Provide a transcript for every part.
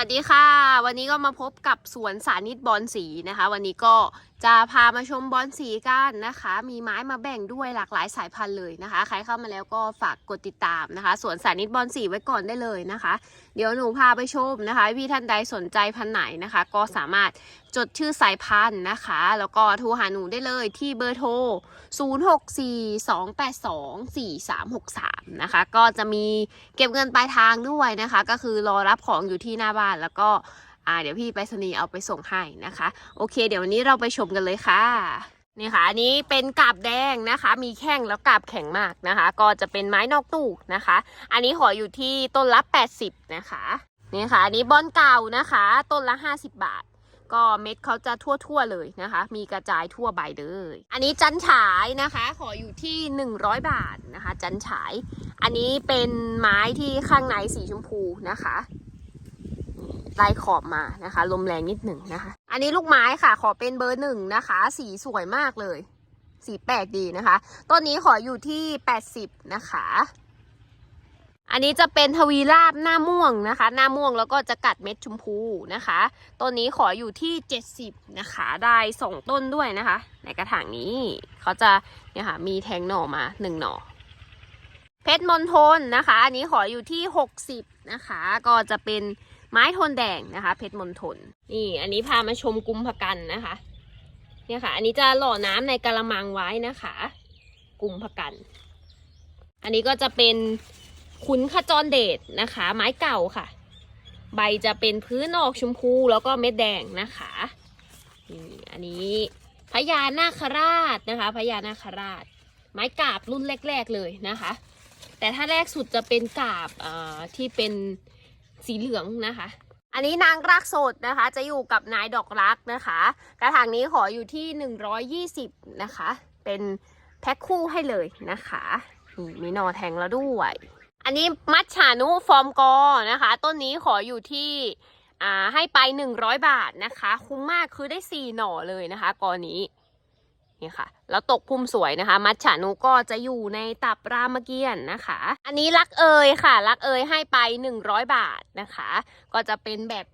วัสดีค่ะ วันนี้ก็มาพบกับสวนสานิตบอลสีนะคะ วันนี้ก็ จะพามาชมบอลสีกันนะคะ มีไม้มาแบ่งด้วยหลากหลายสายพันธุ์เลยนะคะ ใครเข้ามาแล้วก็ฝากกดติดตามนะคะ สวนสานิตบอลสีไว้ก่อนได้เลยนะคะ เดี๋ยวหนูพาไปชมนะคะ พี่ท่านใดสนใจพันธุ์ไหนนะคะ ก็สามารถจดชื่อสายพันธุ์นะคะ แล้วก็โทรหาหนูได้เลยที่เบอร์โทร 0642824363 นะคะ ก็จะมีเก็บเงินปลายทางด้วยนะคะ ก็คือรอรับของอยู่ที่หน้าบ้านแล้วก็ อ่าเดี๋ยวพี่ไปรษณีย์เอาไปส่งให้นะคะ โอเค เดี๋ยววันนี้เราไปชมกันเลยค่ะนี่ค่ะอันนี้เป็นกาบแดงนะคะ มีแข้งแล้วกาบแข็งมากนะคะ ก็จะเป็นไม้นอกตู้นะคะ อันนี้ขออยู่ที่ต้นละ 80 นะคะนี่ค่ะอันนี้บอนเก่านะคะ ต้นละ 50 บาท ก็เม็ดเขาจะทั่วๆเลยนะคะ มีกระจายทั่วใบเลย อันนี้จันฉายนะคะ ขออยู่ที่ 100 บาทนะคะ จันฉาย อันนี้เป็นไม้ที่ข้างในสีชมพูนะคะ ลายขอบมานะคะ ลมแรงนิดหนึ่งนะคะ อันนี้ลูกไม้ค่ะ ขอเป็นเบอร์หนึ่งนะคะ สีสวยมากเลย สีแปลกดีนะคะ ต้นนี้ขออยู่ที่ 80 นะคะ อันนี้จะเป็นทวีราบหน้าม่วงนะคะ หน้าม่วงแล้วก็จะกัดเม็ดชมพูนะคะ ต้นนี้ขออยู่ที่ 70 นะคะ ได้สองต้นด้วยนะคะ ในกระถางนี้เขาจะเนี่ยค่ะมีแทงหน่อมาหนึ่งหน่อเพชรมณฑลนะคะ อันนี้ขออยู่ที่ 60 นะคะ ก็จะเป็น ไม้โทนแดงนะคะ เพชรมณฑลนี่อันนี้พามาชมกุมภกันนะคะเนี่ยค่ะ อันนี้จะหล่อน้ำในกระมังไว้นะคะ กุมภกัน อันนี้ก็จะเป็นขุนขจรเดชนะคะ ไม้เก่าค่ะ ใบจะเป็นพื้นออกชมพูแล้วก็เม็ดแดงนะคะนี่อันนี้พญานาคราชนะคะพญานาคราช ไม้กาบรุ่นแรก ๆเลยนะคะ แต่ถ้าแรกสุดจะเป็นกาบอ่าที่เป็น สีเหลืองนะคะ อันนี้นางรักสดนะคะ จะอยู่กับนายดอกรักนะคะ กระถางนี้ขออยู่ที่ 120 นะคะ เป็นแพ็คคู่ให้เลยนะคะนี่มีหนอแทงแล้วด้วย อันนี้มัชฉานุฟอร์มกอนะคะ ต้นนี้ขออยู่ที่ให้ไป 100 บาทนะคะ คุ้มมากคือได้ 4 หน่อเลยนะคะกอนี้ นี่ค่ะ แล้วตกพุ่มสวยนะคะ มัชฉานุก็จะอยู่ในตับรามเกียรตินะคะ อันนี้รักเอยค่ะ รักเอยให้ไป 100 บาทนะคะ ก็จะเป็นแบบ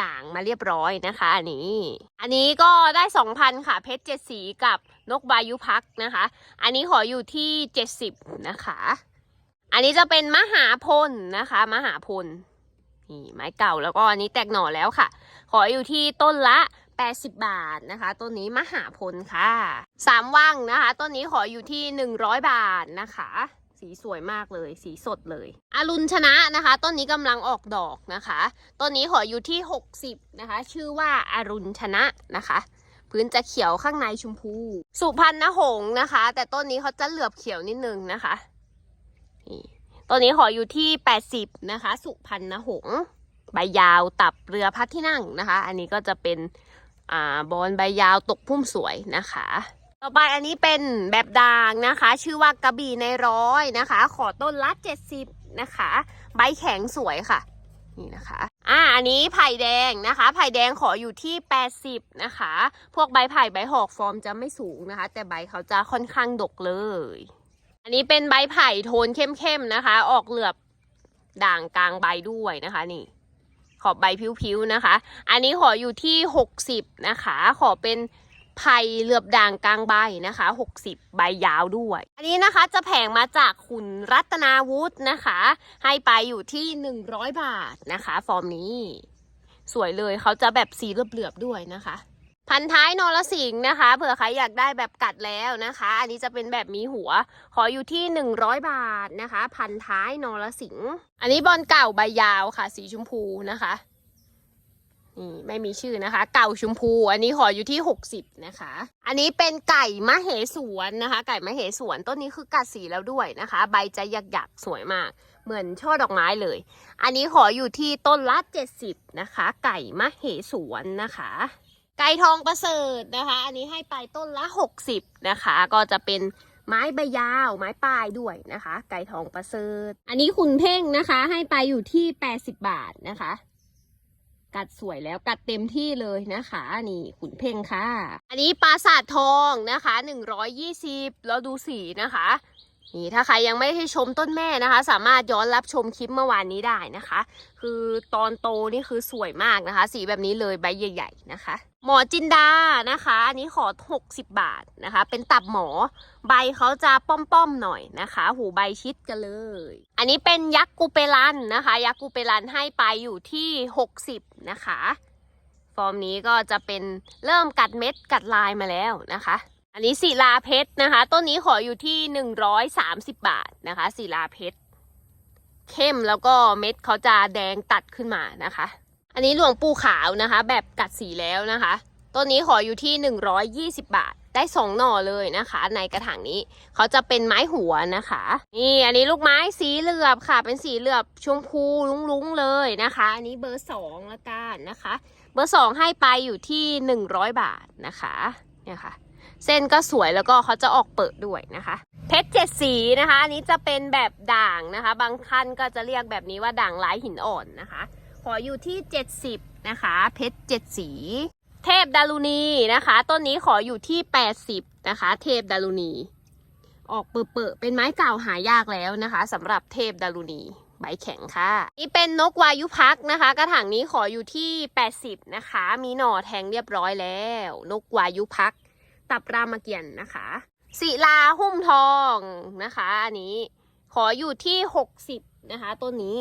ด่างมาเรียบร้อยนะคะอันนี้ อันนี้ก็ได้ 2,000 ค่ะ เพชรเจ็ดสีกับนกบายุพักนะคะ อันนี้ขออยู่ที่ 70 นะคะ อันนี้จะเป็นมหาพลนะคะ มหาพลนี่ไม้เก่าแล้วก็อันนี้แตกหน่อแล้วค่ะ ขออยู่ที่ต้นละ 80 บาทนะคะ ต้นนี้มหาพลค่ะสามว่างนะคะ ต้นนี้ขออยู่ที่ 100 บาทนะคะสีสวยมากเลย สีสดเลยอรุณชนะนะคะ ต้นนี้กำลังออกดอกนะคะ ต้นนี้ขออยู่ที่ 60 นะคะ ชื่อว่าอารุณชนะนะคะ พื้นจะเขียวข้างในชมพู สุพรรณหงส์นะคะ แต่ต้นนี้เขาจะเหลือบเขียวนิดนึงนะคะนี่ตัวนี้ขออยู่ที่ 80 นะคะ สุพรรณหงส์ใบยาวตับเรือพัดที่นั่งนะคะ อันนี้ก็จะเป็น อ่าบอลใบยาวตกพุ่มสวยนะคะ ต่อไปอันนี้เป็นแบบด่างนะคะ ชื่อว่ากระบี่ในร้อยนะคะ ขอต้นละ70นะคะ ใบแข็งสวยค่ะนี่นะคะ อ่า อันนี้ไผ่แดงนะคะ ไผ่แดงขออยู่ที่ 80 นะคะ พวกใบไผ่ใบหอกฟอร์มจะไม่สูงนะคะ แต่ใบเขาจะค่อนข้างดกเลย อันนี้เป็นใบไผ่โทนเข้มๆนะคะ ออกเหลือบด่างกลางใบด้วยนะคะนี่ ขอบใบผิวๆนะคะ อันนี้ขออยู่ที่ 60 นะคะ ขอเป็นไผ่เหลือบด่างกลางใบนะคะ 60 ใบยาวด้วย อันนี้นะคะจะแผงมาจากคุณรัตนาวุฒินะคะ ให้ไปอยู่ที่ 100 บาทนะคะ ฟอร์มนี้ สวยเลยเขาจะแบบสีเหลือบๆด้วยนะคะ พันท้ายนรสิงห์นะคะ เผื่อใครอยากได้แบบกัดแล้วนะคะ อันนี้จะเป็นแบบมีหัว ขออยู่ที่ 100 บาทนะคะ พันท้ายนรสิงห์อันนี้บอลเก่าใบยาวค่ะ สีชมพูนะคะนี่ไม่มีชื่อนะคะ เก่าชมพู อันนี้ขออยู่ที่ 60 นะคะ อันนี้เป็นไก่มะเหสวนนะคะ ไก่มะเหสวนต้นนี้คือกัดสีแล้วด้วยนะคะ ใบจะหยักๆสวยมาก เหมือนช่อดอกไม้เลย อันนี้ขออยู่ที่ต้นละ 70 นะคะ ไก่มะเหสวนนะคะ ไก่ทองประเสริฐนะคะ อันนี้ให้ไปต้นละ 60 นะคะ ก็จะเป็นไม้ใบยาว ไม้ปลายด้วยนะคะ ไก่ทองประเสริฐ อันนี้คุณเพ่งนะคะ ให้ไปอยู่ที่ 80 บาทนะคะ กัดสวยแล้วกัดเต็มที่เลยนะคะ นี่ขุนเพ่งค่ะ อันนี้ปราสาททองนะคะ 120 แล้วดูสีนะคะ นี่ถ้าใครยังไม่ได้ชมต้นแม่นะคะ สามารถย้อนรับชมคลิปเมื่อวานนี้ได้นะคะ คือตอนโตนี่คือสวยมากนะคะ สีแบบนี้เลยใบใหญ่ๆนะคะ หมอจินดานะคะอันนี้ขอ 60 บาทนะคะ เป็นตับหมอใบเขาจะป้อมๆหน่อยนะคะ หูใบชิดกันเลย อันนี้เป็นยักษ์กูเปรันนะคะ ยักษ์กูเปรันให้ไปอยู่ที่ 60 นะคะ ฟอร์มนี้ก็จะเป็นเริ่มกัดเม็ดกัดลายมาแล้วนะคะ อันนี้ศิลาเพชรนะคะ ต้นนี้ขออยู่ที่130บาทนะคะศิลาเพชรเข้มแล้วก็เม็ดเขาจะแดงตัดขึ้นมานะคะ อันนี้หลวงปู่ขาวนะคะ แบบกัดสีแล้วนะคะ ต้นนี้ขออยู่ที่ 120 บาท ได้สองหน่อเลยนะคะ ในกระถางนี้เขาจะเป็นไม้หัวนะคะ นี่อันนี้ลูกไม้สีเหลือบค่ะ เป็นสีเหลือบชมพูลุ้งๆเลยนะคะ อันนี้เบอร์สองละกันนะคะ เบอร์สองให้ไปอยู่ที่ 100 บาทนะคะเนี่ยค่ะ เส้นก็สวยแล้วก็เขาจะออกเปิดด้วยนะคะ เพชรเจ็ดสีนะคะ อันนี้จะเป็นแบบด่างนะคะ บางท่านก็จะเรียกแบบนี้ว่าด่างลายหินอ่อนนะคะ ขออยู่ที่ 70 นะคะ เพชรเจ็ดสี เทพดารุณีนะคะ ต้นนี้ขออยู่ที่ 80 นะคะ เทพดารุณี ออกเปื่อๆเป็นไม้เก่าหายากแล้วนะคะสำหรับเทพดารุณีใบแข็งค่ะ นี่เป็นนกวายุพักนะคะ กระถางนี้ขออยู่ที่ 80 นะคะ มีหน่อแทงเรียบร้อยแล้ว นกวายุพัก ตับรามเกียรตินะคะศิลาหุ้มทองนะคะ อันนี้ขออยู่ที่60นะคะต้นนี้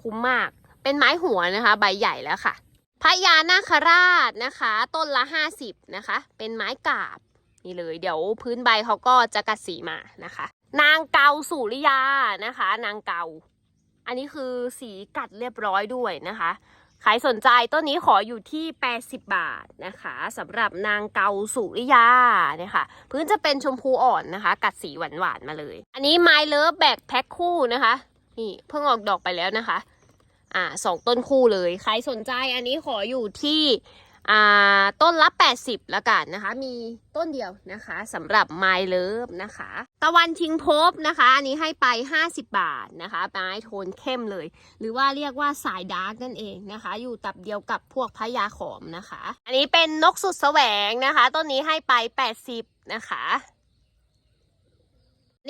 คุ้มมาก เป็นไม้หัวนะคะ ใบใหญ่แล้วค่ะพญานาคราชนะคะ ต้นละ50นะคะ เป็นไม้กาบนี่เลย เดี๋ยวพื้นใบเขาก็จะกัดสีมานะคะ นางเกาสุริยานะคะ นางเกา อันนี้คือสีกัดเรียบร้อยด้วยนะคะ ใครสนใจต้นนี้ขออยู่ที่ 80 บาทนะคะสำหรับนางเกาสุริยาเนี่ยค่ะ พื้นจะเป็นชมพูอ่อนนะคะ กัดสีหวานๆมาเลย อันนี้ไมเลิฟแบกแพ็คคู่นะคะ นี่เพิ่งออกดอกไปแล้วนะคะ อ่าสองต้นคู่เลย ใครสนใจอันนี้ขออยู่ที่ ต้นละ 80ละกันนะคะ มีต้นเดียวนะคะสำหรับไม้เลิฟนะคะ ตะวันชิงภพนะคะ อันนี้ให้ไป 50 บาทนะคะไม้โทนเข้มเลย หรือว่าเรียกว่าสายดาร์กนั่นเองนะคะ อยู่ตับเดียวกับพวกพญาขอมนะคะ อันนี้เป็นนกสุดแสวงนะคะ ต้นนี้ให้ไป 80นะคะ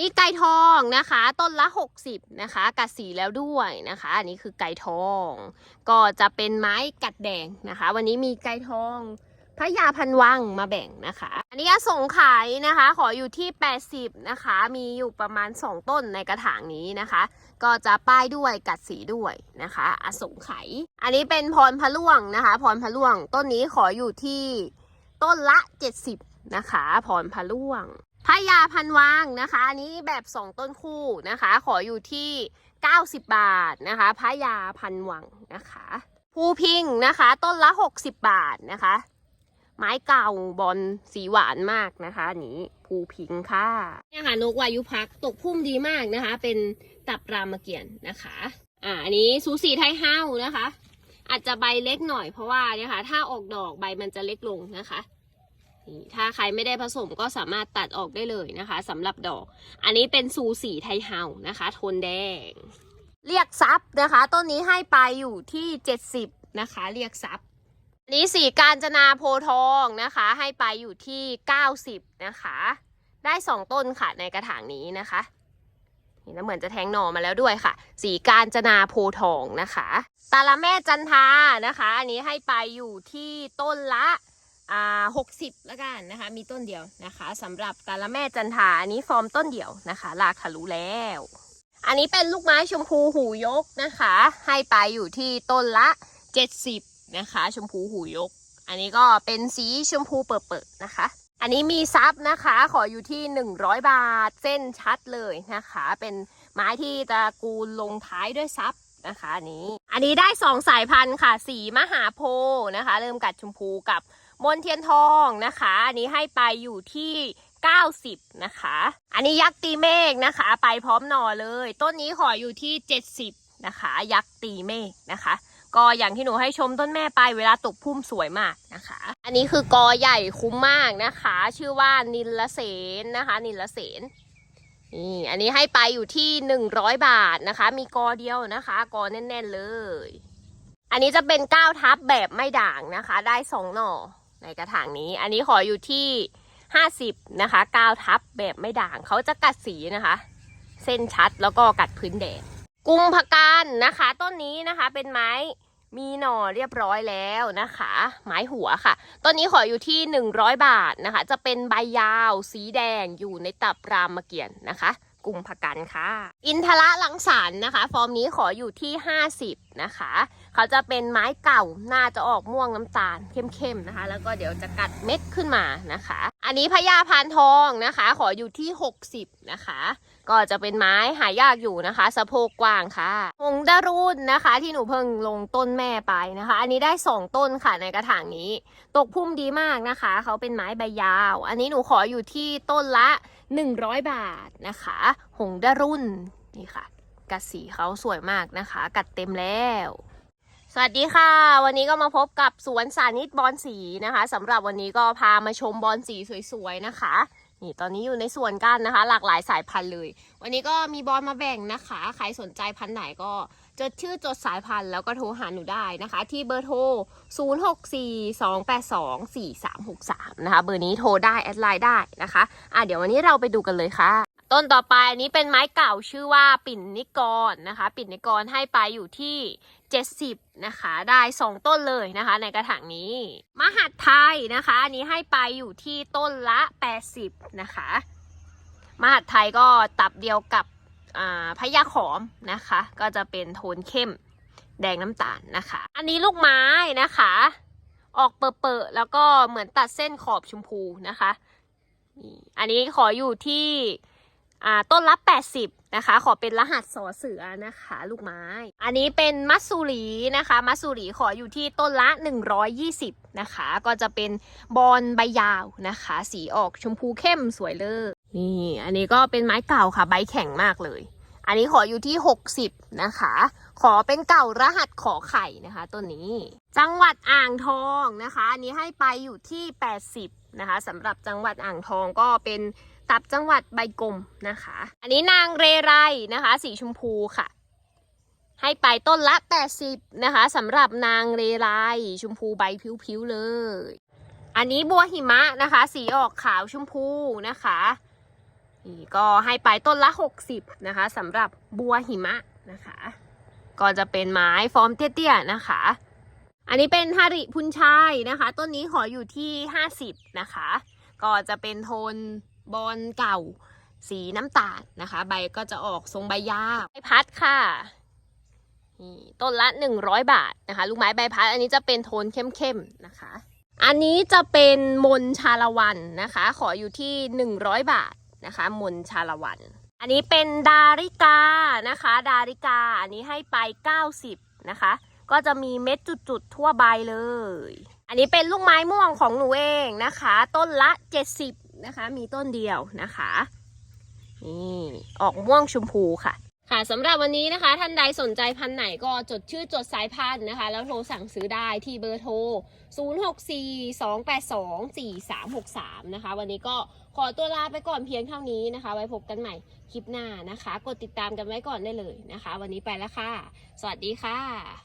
นี่ไก่ทองนะคะ ต้นละ 60 นะคะ กัดสีแล้วด้วยนะคะ อันนี้คือไก่ทอง ก็จะเป็นไม้กัดแดงนะคะ วันนี้มีไก่ทองพระยาพันวังมาแบ่งนะคะ อันนี้อสงไขยนะคะ ขออยู่ที่ 80 นะคะ มีอยู่ประมาณ 2 ต้นในกระถางนี้นะคะ ก็จะป้ายด้วยกัดสีด้วยนะคะอสงไขยอันนี้เป็นพรพะล่วงนะคะ พรพะล่วง ต้นนี้ขออยู่ที่ต้นละ 70 นะคะ พรพะล่วง พะยาพันวังนะคะ อันนี้แบบ2ต้นคู่นะคะ ขออยู่ที่90บาทนะคะพะยาพันวังนะคะภูพิงนะคะ ต้นละ60บาทนะคะ ไม้เก่าบอลสีหวานมากนะคะอันนี้ภูพิงค่ะเนี่ยค่ะนกวายุพักตกพุ่มดีมากนะคะ เป็นตับรามเกียรตินะคะอ่าอันนี้สูสีไทยเฮ้านะคะ อาจจะใบเล็กหน่อยเพราะว่าเนี่ยค่ะถ้าออกดอกใบมันจะเล็กลงนะคะ นี่ถ้าใครไม่ได้ผสมก็สามารถตัดออกได้เลยนะคะสำหรับดอก อันนี้เป็นซูสีไทยเฮานะคะ โทนแดง เรียกซับนะคะ ต้นนี้ให้ไปอยู่ที่ 70 นะคะ เรียกซับนี้สีการจนาโพทองนะคะ ให้ไปอยู่ที่ 90 นะคะ ได้ 2 ต้นค่ะในกระถางนี้นะคะนี่แล้วเหมือนจะแทงหน่อมาแล้วด้วยค่ะ สีการจนาโพทองนะคะ ตาละแม่จันทานะคะ อันนี้ให้ไปอยู่ที่ต้นละ หกสิบแล้วกันนะคะ มีต้นเดียวนะคะสำหรับกาละแม่จันทาอันนี้ฟอร์มต้นเดียวนะคะลากทะลุแล้ว อันนี้เป็นลูกไม้ชมพูหูยกนะคะ ให้ไปอยู่ที่ต้นละ70นะคะ ชมพูหูยก อันนี้ก็เป็นสีชมพูเปิดๆนะคะ อันนี้มีซับนะคะ ขออยู่ที่100บาทเส้นชัดเลยนะคะ เป็นไม้ที่ตระกูลลงท้ายด้วยซับนะคะอันนี้ อันนี้ได้สองสายพันธุ์ค่ะ สีมหาโพธิ์นะคะ เริ่มกัดชมพูกับ มนเทียนทองนะคะ อันนี้ให้ไปอยู่ที่ 90 นะคะ อันนี้ยักษ์ตีเมฆนะคะ ไปพร้อมหน่อเลย ต้นนี้ขออยู่ที่ 70 นะคะ ยักษ์ตีเมฆนะคะ ก็อย่างที่หนูให้ชมต้นแม่ไปเวลาตกพุ่มสวยมากนะคะ อันนี้คือกอใหญ่คุ้มมากนะคะ ชื่อว่านิลเสนนะคะ นิลเสนนี่อันนี้ให้ไปอยู่ที่ 100 บาทนะคะ มีกอเดียวนะคะ กอแน่น ๆ เลย อันนี้จะเป็นก้าวทับแบบไม่ด่างนะคะ ได้สองหน่อ ในกระถางนี้ อันนี้ขออยู่ที่50นะคะกาวทับแบบไม่ด่างเขาจะกัดสีนะคะ เส้นชัดแล้วก็กัดพื้นแดงกุมภกันนะคะ ต้นนี้นะคะเป็นไม้มีหน่อเรียบร้อยแล้วนะคะ ไม้หัวค่ะ ต้นนี้ขออยู่ที่ 100 บาทนะคะ จะเป็นใบยาวสีแดงอยู่ในตับรามเกียรตินะคะ กุมภกันค่ะ อินทระลังสารนะคะ ฟอร์มนี้ขออยู่ที่ 50 นะคะ เขาจะเป็นไม้เก่าน่าจะออกม่วงน้ำตาลเข้มๆนะคะ แล้วก็เดี๋ยวจะกัดเม็ดขึ้นมานะคะ อันนี้พญาพานทองนะคะ ขออยู่ที่ 60 นะคะ ก็จะเป็นไม้หายากอยู่นะคะ สะโพกกว้างค่ะหงดารุนนะคะ ที่หนูเพิ่งลงต้นแม่ไปนะคะ อันนี้ได้ 2 ต้นค่ะในกระถางนี้ ตกพุ่มดีมากนะคะ เขาเป็นไม้ใบยาว อันนี้หนูขออยู่ที่ต้นละ 100 บาทนะคะ หงดารุนนี่ค่ะ กัดสีเขาสวยมากนะคะ กัดเต็มแล้วสวัสดีค่ะ วันนี้ก็มาพบกับสวนสานิตบอลสีนะคะสำหรับวันนี้ก็พามาชมบอลสีสวยๆนะคะ นี่ตอนนี้อยู่ในสวนกันนะคะ หลากหลายสายพันธุ์เลย วันนี้ก็มีบอลมาแบ่งนะคะ ใครสนใจพันธุ์ไหนก็จดชื่อจดสายพันธุ์แล้วก็โทรหาหนูได้นะคะ ที่เบอร์โทร 0642824363 นะคะ เบอร์นี้โทรได้แอดไลน์ได้นะคะอะเดี๋ยววันนี้เราไปดูกันเลยค่ะ ต้นต่อไปอันนี้เป็นไม้เก่าชื่อว่าปิ่นนิกรนะคะ ปิ่นนิกรให้ไปอยู่ที่ 70นะคะ ได้ 2 ต้นเลยนะคะ ในกระถางนี้ มหัดไทยนะคะ อันนี้ให้ไปอยู่ที่ต้นละ 80 นะคะ มหัดไทยก็ตับเดียวกับพญาขอมนะคะ ก็จะเป็นโทนเข้มแดงน้ำตาลนะคะ อันนี้ลูกไม้นะคะ ออกเปอะๆแล้วก็เหมือนตัดเส้นขอบชมพูนะคะ อันนี้ขออยู่ที่ อ่าต้นละ 80 นะคะ ขอเป็นรหัสสอเสือนะคะ ลูกไม้ อันนี้เป็นมัสซูรีนะคะ มัสซูรีขออยู่ที่ต้นละ 120 นะคะ ก็จะเป็นบอลใบยาวนะคะ สีออกชมพูเข้มสวยเลยนี่ อันนี้ก็เป็นไม้เก่าค่ะ ใบแข็งมากเลย อันนี้ขออยู่ที่ 60 นะคะ ขอเป็นเก่ารหัสขอไข่นะคะต้นนี้ จังหวัดอ่างทองนะคะ อันนี้ให้ไปอยู่ที่ 80 นะคะสำหรับจังหวัดอ่างทองก็เป็น ตับจังหวัดใบกลมนะคะ อันนี้นางเรไรนะคะ สีชมพูค่ะ ให้ไปต้นละ 80 นะคะสำหรับนางเรไรชมพูใบผิวๆเลย อันนี้บัวหิมะนะคะ สีออกขาวชมพูนะคะนี่ก็ให้ไปต้นละ 60 นะคะสำหรับบัวหิมะนะคะ ก็จะเป็นไม้ฟอร์มเตี้ยๆนะคะ อันนี้เป็นฮาริพุนชัยนะคะ ต้นนี้ขออยู่ที่ 50 นะคะ ก็จะเป็นโทน บอลเก่า สีน้ำตาลนะคะ ใบก็จะออกทรงใบยาวใบพัดค่ะนี่ต้นละ 100 บาทนะคะ ลูกไม้ใบพัดอันนี้จะเป็นโทนเข้มๆนะคะ อันนี้จะเป็นมนชาละวันนะคะ ขออยู่ที่ 100 บาทนะคะ มนชาละวัน อันนี้เป็นดาริกานะคะ ดาริกาอันนี้ให้ไป 90 นะคะ ก็จะมีเม็ดจุดๆทั่วใบเลย อันนี้เป็นลูกไม้ม่วงของหนูเองนะคะ ต้นละ 70 นะคะ มีต้นเดียวนะคะนี่ออกม่วงชมพูค่ะ ค่ะสำหรับวันนี้นะคะ ท่านใดสนใจพันธุ์ไหนก็จดชื่อจดสายพันธุ์นะคะ แล้วโทรสั่งซื้อได้ที่เบอร์โทร 0642824363 นะคะ วันนี้ก็ขอตัวลาไปก่อนเพียงเท่านี้นะคะ ไว้พบกันใหม่คลิปหน้านะคะ กดติดตามกันไว้ก่อนได้เลยนะคะ วันนี้ไปแล้วค่ะ สวัสดีค่ะ